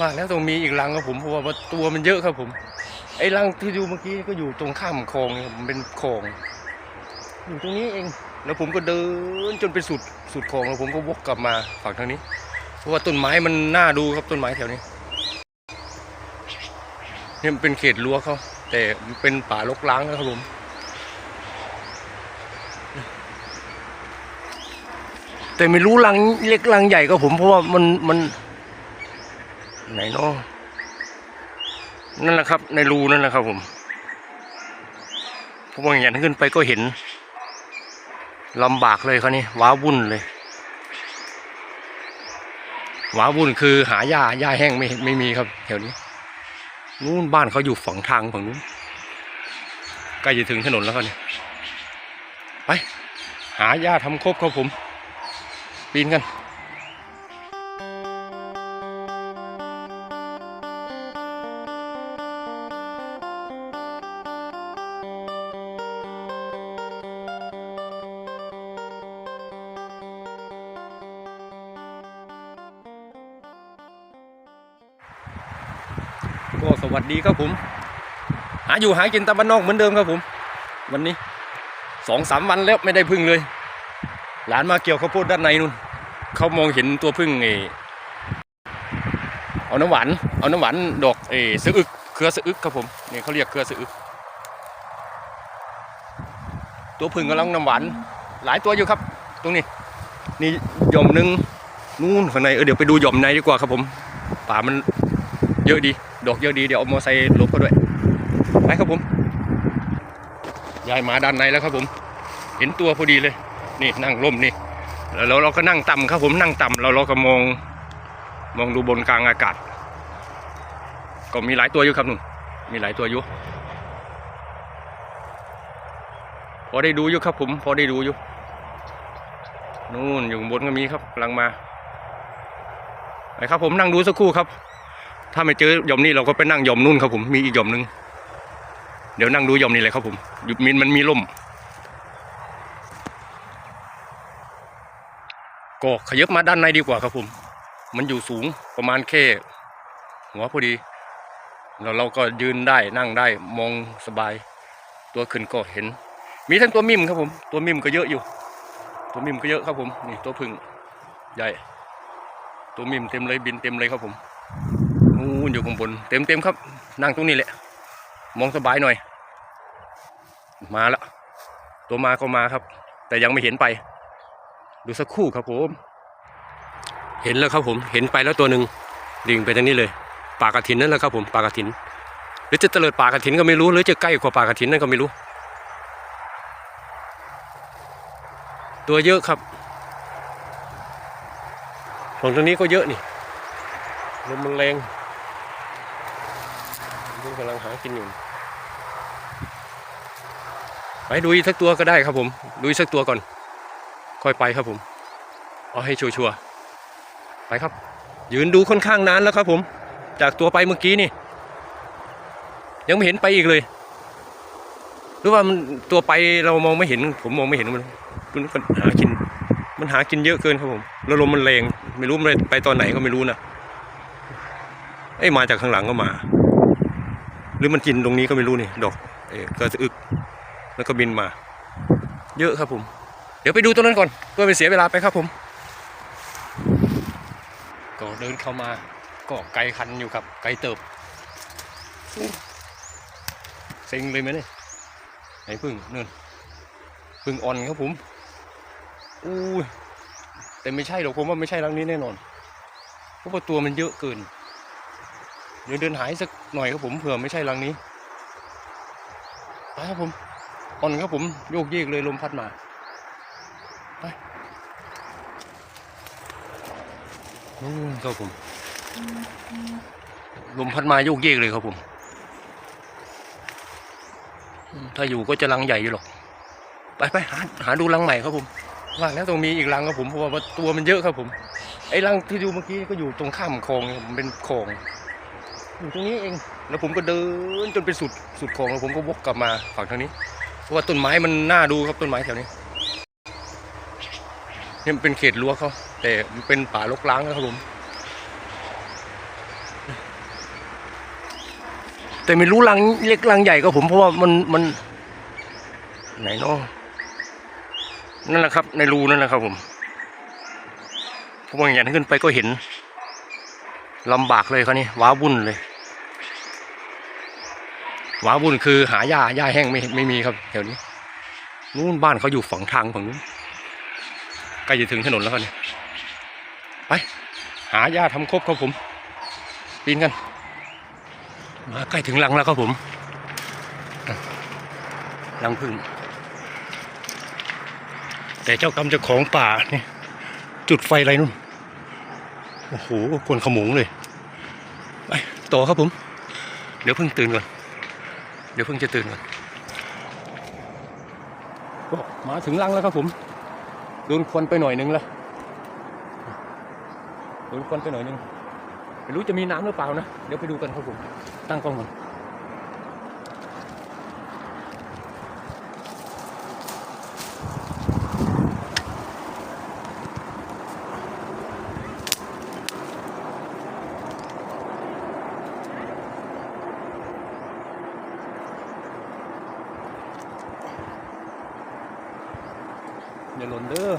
ว่าแล้วต้องมีอีกรังครับผมเพราะว่าตัวมันเยอะครับผม ไอ้รังที่ดูเมื่อกี้ก็อยู่ตรงข้ามคลองครับมันเป็นคลองอยู่ตรงนี้เอง แล้วผมก็เดินจนไปสุดสุดคลองแล้วผมก็วกกลับมาฝั่งทางนี้ เพราะว่าต้นไม้มันน่าดูครับต้นไม้แถวนี้นี่มันเป็นเขตรั้วเขาแต่เป็นป่ารกร้างนะครับผมแต่ไม่รู้รังเล็กรังใหญ่ก็ผมเพราะว่ามันมัน ไหนเนาะนั่นแหละครับ ในรูนั่นแหละครับผมพวกบางอย่างขึ้นไปก็เห็นลำบากเลยครับนี่ว้าวุ่นเลยว้าวุ่นคือหาหญ้าหญ้าแห้งไม่ไม่มีครับแถวนี้นู้นบ้านเขาอยู่ฝั่งทางฝั่งนู้นใกล้จะถึงถนนแล้วครับเนี่ยไป หาหญ้าทำครบครับผม ปีนกัน ก็สวัสดีครับผม หาอยู่หากินตามบ้านนอกเหมือนเดิมครับผม วันนี้สองสามวันแล้วไม่ได้พึ่งเลย หลานมาเกี่ยวข้าวโพดด้านในนู่นเขามองเห็นตัวพึ่งเอเอาน้ำหวานเอาน้ำหวานดอกเออสะอึกเครือสะอึกครับผมนี่เขาเรียกเครือสะอึก ตัวพึ่งกำลังน้ำหวานหลายตัวอยู่ครับ ตรงนี้ นี่หย่อมหนึ่งนู่นข้างในเออเดี๋ยวไปดูหย่อมในดีกว่าครับผม ป่ามันเยอะดี ดอกเยอะดีเดี๋ยวเอามอไซค์ลบก็ด้วยไปครับผมยายมาด้านในแล้วครับผม เห็นตัวพอดีเลย นี่นั่งร่มนี่แล้วเราก็นั่งต่ำครับผมนั่งต่ำเราเราก็มองมองดูบนกลางอากาศ ก็มีหลายตัวอยู่ครับหนุ่มมีหลายตัวอยู่พอได้ดูอยู่ครับผม พอได้ดูอยู่นู่นอยู่บนก็มีครับกำลังมาไปครับผมนั่งดูสักครู่ครับ ถ้าไม่เจอยอมนี้เราก็ไปนั่งยอมนู่นครับผมมีอีกยอมหนึ่งเดี๋ยวนั่งดูยอมนี้เลยครับผมหยุดมินมันมีล่มก็ขยับมาด้านในดีกว่าครับผม มันอยู่สูงประมาณแค่หัวพอดี แล้วเราก็ยืนได้นั่งได้มองสบาย ตัวขึ้นก็เห็น มีทั้งตัวมิมครับผม ตัวมิมก็เยอะอยู่ ตัวมิมก็เยอะครับผมนี่ตัวพึ่งใหญ่ ตัวมิมเต็มเลยบินเต็มเลยครับผม นู่นอยู่ข้างบนเต็มเต็มครับ นั่งตรงนี้แหละ มองสบายหน่อย มาแล้วตัวมาก็มาครับ แต่ยังไม่เห็นไป ดูสักคู่ครับผม เห็นแล้วครับผม เห็นไปแล้วตัวหนึ่งดิ่งไปทางนี้เลยป่ากระถินนั่นแหละครับผมป่ากระถิน หรือจะเตลิดป่ากระถินก็ไม่รู้ หรือจะใกล้กว่าป่ากระถินนั่นก็ไม่รู้ ตัวเยอะครับฝั่งตรงนี้ก็เยอะนี่ลมมันแรงำลังหากินอยู่ ไปดูสักตัวก็ได้ครับผม ดูสักตัวก่อน ค่อยไปครับผมเอาให้ชัวร์ๆไปครับ ยืนดูค่อนข้างนานแล้วครับผม จากตัวไปเมื่อกี้นี่ ยังไม่เห็นไปอีกเลย หรือว่ามันตัวไปเรามองไม่เห็น ผมมองไม่เห็นมันมันหากิน มันหากินเยอะเกินครับผมแล้วลมมันแรง ไม่รู้มันไปตอนไหนก็ไม่รู้นะเอ้มาจากข้างหลังก็มา รือมันกินตรงนี้ก็ไม่รู้นี่ดอกเออกระสะอึกแล้วก็บินมา เยอะครับผม เดี๋ยวไปดูตัวนั้นก่อนเพื่อไปเสียเวลาไปครับผม ก็เดินเข้ามาก็ไกลคันอยู่ครับ ไกลเติบเซ็งเลยไหมเนี่ยไหนพึ่งนู่นพึ่งอ่อนครับผมอู้ยแต่ไม่ใช่หรอกผมว่าไม่ใช่รังนี้แน่นอนเพราะว่าตัวมันเยอะเกิน เดี๋ยวเดินหายสักหน่อยครับผมเผื่อไม่ใช่รังนี้ไปครับผมอ่อนครับผมโยกเยกเลยลมพัดมาไปนู่นครับผมลมพัดมาโยกเยกเลยครับผม ถ้าอยู่ก็จะรังใหญ่อยู่หรอกไปไปหาหาดูรังใหม่ครับผมว่าแล้วต้องมีอีกรังครับผมเพราะว่าตัวมันเยอะครับผมไอ้รังที่ดูเมื่อกี้ก็อยู่ตรงข้ามคลองมันเป็นคลอง อยู่ตรงนี้เอง แล้วผมก็เดินจนไปสุดสุดคลองแล้วผมก็วกกลับมาฝั่งทางนี้ เพราะว่าต้นไม้มันน่าดูครับต้นไม้แถวนี้เนี่ยมันเป็นเขตรั้วเขาแต่มันเป็นป่ารกร้างนะครับผมแต่ไม่รู้รังเล็กรังใหญ่ก็ผมเพราะว่ามันมัน ไหนเนาะนั่นแหละครับ ในรูนั่นแหละครับผมเพราะว่าอย่างขึ้นไปก็เห็น ลำบากเลยครับนี่ว้าวุ่นเลยว้าวุ่นคือหาหญ้าหญ้าแห้งไม่ไม่มีครับแถวนี้นู้นบ้านเขาอยู่ฝั่งทางฝั่งนู้นใกล้จะถึงถนนแล้วครับเนี่ยไป หาหญ้าทำครบครับผมปีนกัน มาใกล้ถึงรังแล้วครับผมอะรังพึ่งแต่เจ้ากรรมเจ้าของป่าเนี่ยจุดไฟอะไรนู่น โอ้โหควนขโมุงเลย ไปต่อครับผม เดี๋ยวเพิ่งตื่นก่อน เดี๋ยวเพิ่งจะตื่นก่อนก็มาถึงรังแล้วครับผมโดนควันไปหน่อยนึงแล้วโดนควันไปหน่อยนึงไม่รู้จะมีน้ำหรือเปล่านะ เดี๋ยวไปดูกันครับผม ตั้งกล้องก่อน เด้อ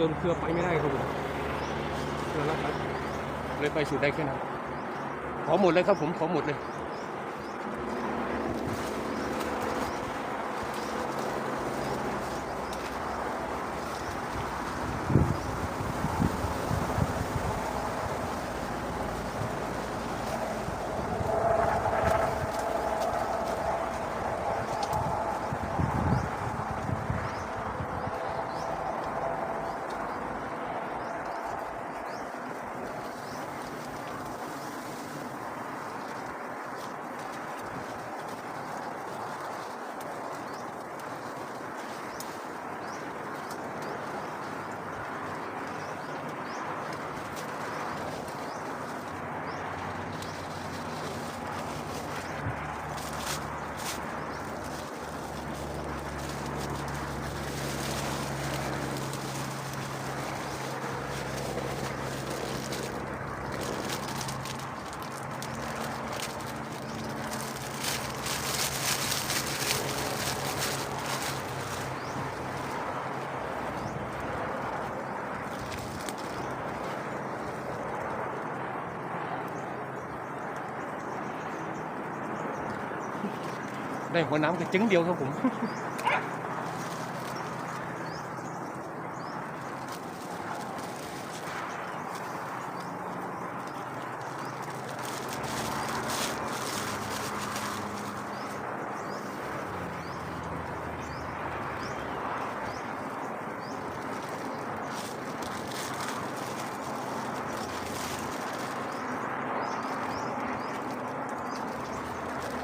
เดินเครือไปไม่ได้ครับผมเครือรับครับเลยไปสุดได้แค่นั้นขอหมดเลยครับผมขอหมดเลย ได้หัวน้ำกระจึงเดียวครับผม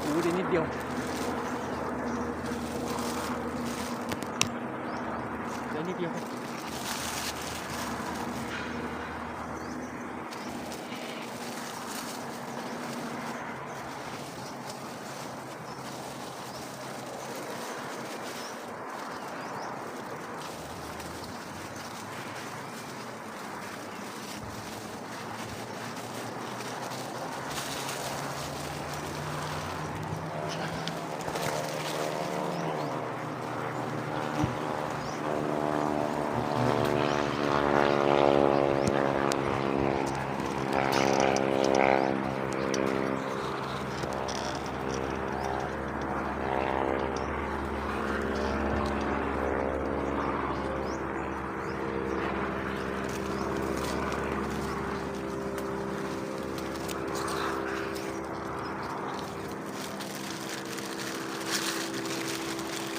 โอ้ดีนิ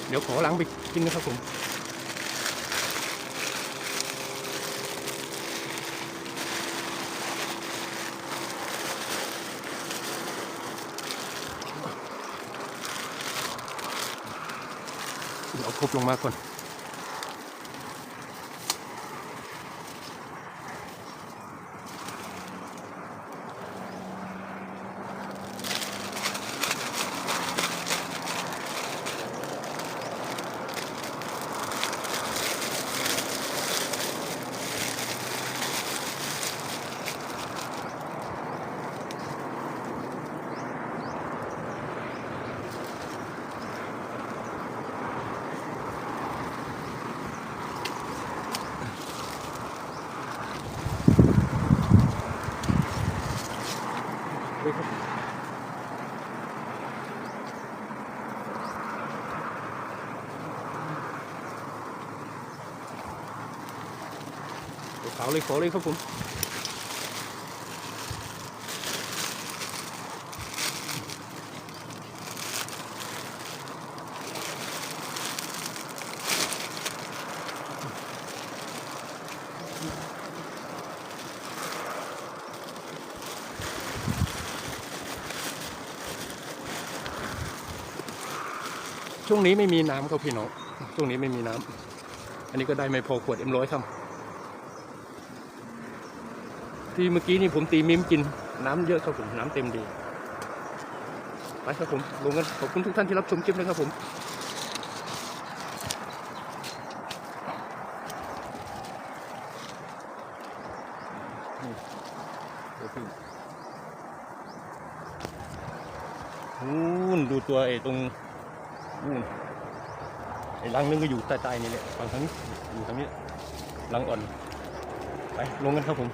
เดี๋ยวขอหลัางไปกินนะครับผมเดี๋ยวครบลงมาก่อน ขาวเลยขอเลยครับผมช่วงนี้ไม่มีน้ำครับพี่น้อง ช่วงนี้ไม่มีน้ำ อันนี้ก็ได้ไม่พอขวดเอ็มร้อยครับ ที่เมื่อกี้นี่ผมตีมิมกินน้ำเยอะครับผมน้ำเต็มดีไปครับผมลงกันขอบคุณทุกท่านที่รับชมคลิปนะครับผมนู่นดูตัวไอ้ตรงนู่นไอ้รังนึงก็อยู่ใต้ๆนี่แหละฝั่งทางนี้อยู่ทางนี้รังอ่อน ไปลงกันครับผม